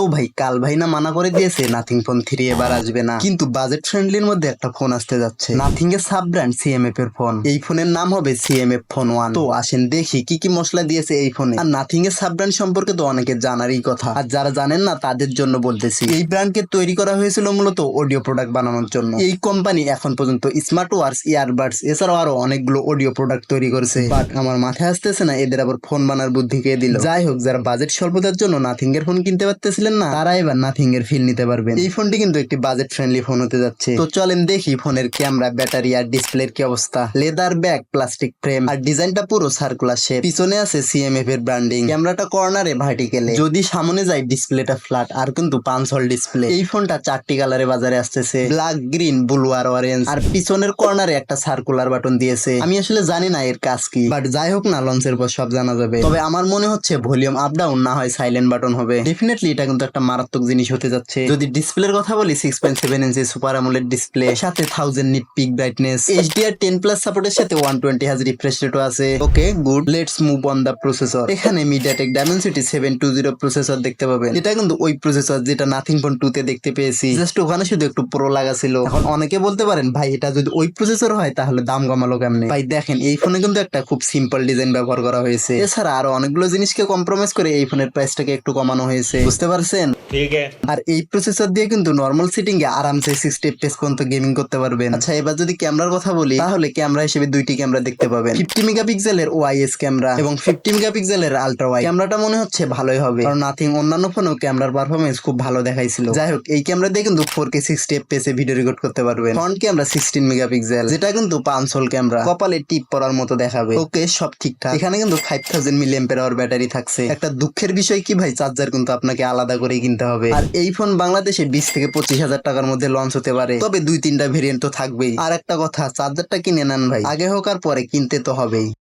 তো ভাই, কাল ভাই না মানা করে দিয়েছে, নাথিং ফোন থ্রি এবার আসবে না। কিন্তু বাজেট ফ্রেন্ডলির মধ্যে একটা ফোন আসতে যাচ্ছে। নাথিং এর সাব ব্র্যান্ড সিএমএফ এর ফোন এই ফোনের নাম হবে সিএমএফ ফোন ওয়ান তো আসেন দেখি কি কি মশলা দিয়েছে এই ফোনে আর নাথিং এর সাব ব্র্যান্ড সম্পর্কে তো অনেকের জানারই কথা। আর যারা জানেন না, তাদের জন্য বলতেছি। এই ব্র্যান্ডকে তৈরি করা হয়েছিল মূলত অডিও প্রোডাক্ট বানানোর জন্য। এই কোম্পানি এখন পর্যন্ত স্মার্ট ওয়ার্স ইয়ারবাডস এছাড়াও আরও অনেকগুলো অডিও প্রোডাক্ট তৈরি করেছে। বাট আমার মাথায় আসতেছে না, এদের আবার ফোন বানার বুদ্ধি কে দিল? যাই হোক, যারা বাজেট স্বল্পতার জন্য নাথিং এর ফোন কিনতে পারতেছিলেন না। তারা এবার নাথিং এর ফিল নিতে পারবেন। এই ফোনটি কিন্তু একটি বাজেট ফ্রেন্ডলি ফোন হতে যাচ্ছে। তো চলেন দেখি ফোনের ক্যামেরা ব্যাটারি আর ডিসপ্লের কি অবস্থা। লেদার ব্যাগ প্লাস্টিক ফ্রেম আর ডিজাইনটা পুরো সার্কুলার শেপ পিছনে আছে সিএমএফ এর ব্র্যান্ডিং ক্যামেরাটা কর্নারে ভার্টিক্যালে যদি সামনে যায় ডিসপ্লেটা ফ্ল্যাট আর কিন্তু পাঁচ হল ডিসপ্লে এই ফোনটা চারটি কালারে বাজারে আসতেছে। ব্ল্যাক গ্রিন ব্লু আর অরেঞ্জ আর পিছনের কর্নারে একটা সার্কুলার বাটন দিয়েছে। আমি আসলে জানি না এর কাজ কি। বাট যাই হোক না লঞ্চের পর সব জানা যাবে। তবে আমার মনে হচ্ছে ভলিউম আপ ডাউন না হয় সাইলেন্ট বাটন হবে। ডেফিনেটলি এটা কিন্তু একটা মারাত্মক জিনিস হতে যাচ্ছে। যদি ডিসপ্লের কথা বলি six point seven inch super আমলের ডিসপ্লে সাথে thousand nit peak brightness HDR ten plus সাপোর্টের সাথে ওয়ান টোয়েন্টি হাজ রিফ্রেশ রেটও আছে। Okay good let's move on the processor এখানে MediaTek Dimensity seven two zero processor দেখতে পাবেন। এটা কিন্তু ওই প্রসেসর যেটা নাথিং ফোন টু তে দেখতে পেয়েছি। জাস্ট ওখানে শুধু একটু প্রো লাগা ছিল। এখন অনেকে বলতে পারেন, ভাই, এটা যদি ওই প্রসেসর হয়, তাহলে দাম কমালো কেমনে? ভাই, দেখেন, এই ফোনে কিন্তু একটা খুব সিম্পল ডিজাইন ব্যবহার করা হয়েছে। এছাড়া আরও অনেকগুলো জিনিসকে কম্প্রোমাইজ করে এই ফোনের প্রাইসটাকে একটু কমানো হয়েছে। বুঝতে পারছেন? শুনছেন আর এই প্রসেসর দিয়ে কিন্তু নর্মাল সিটিং এ আরামসে সিক্সটি এফপিএস পর্যন্ত গেমিং করতে পারবেন। আচ্ছা এবার যদি ক্যামেরার কথা বলি, তাহলে ক্যামেরা হিসেবে দুইটি ক্যামেরা দেখতে পাবেন। ফিফটি মেগাপিক্সেলের ওআইএস ক্যামেরা এবং ফিফটি মেগাপিক্সেলের আলট্রা ওয়াইড ক্যামেরাটা মনে হচ্ছে ভালোই হবে, কারণ নাথিং অন্যান্য ফোনেও ক্যামেরার পারফরমেন্স খুব ভালো দেখাইছিল। যাই হোক, এই ক্যামেরা দিয়ে কিন্তু ফোর কে সিক্সটি এফপিএস এ ভিডিও রেকর্ড করতে পারবেন। ফ্রন্ট ক্যামেরা সিক্সটিন মেগাপিক্সেল যেটা কিন্তু পাঁচশোল ক্যামেরা কপালে টিপ পরার মতো দেখাবে। ওকে সব ঠিকঠাক। এখানে কিন্তু five thousand milli hour battery থাকছে। একটা দুঃখের বিষয় কি ভাই চার্জার কিন্তু আপনাকে আলাদা করে কিনতে হবে। আর এই ফোন বাংলাদেশে বিশ থেকে পঁচিশ হাজার টাকার মধ্যে লঞ্চ হতে পারে। তবে দুই তিনটা ভেরিয়েন্ট তো থাকবেই। আর একটা কথা, চার্জারটা কিনে নেন ভাই। আগে হোক আর পরে কিনতে তো হবেই।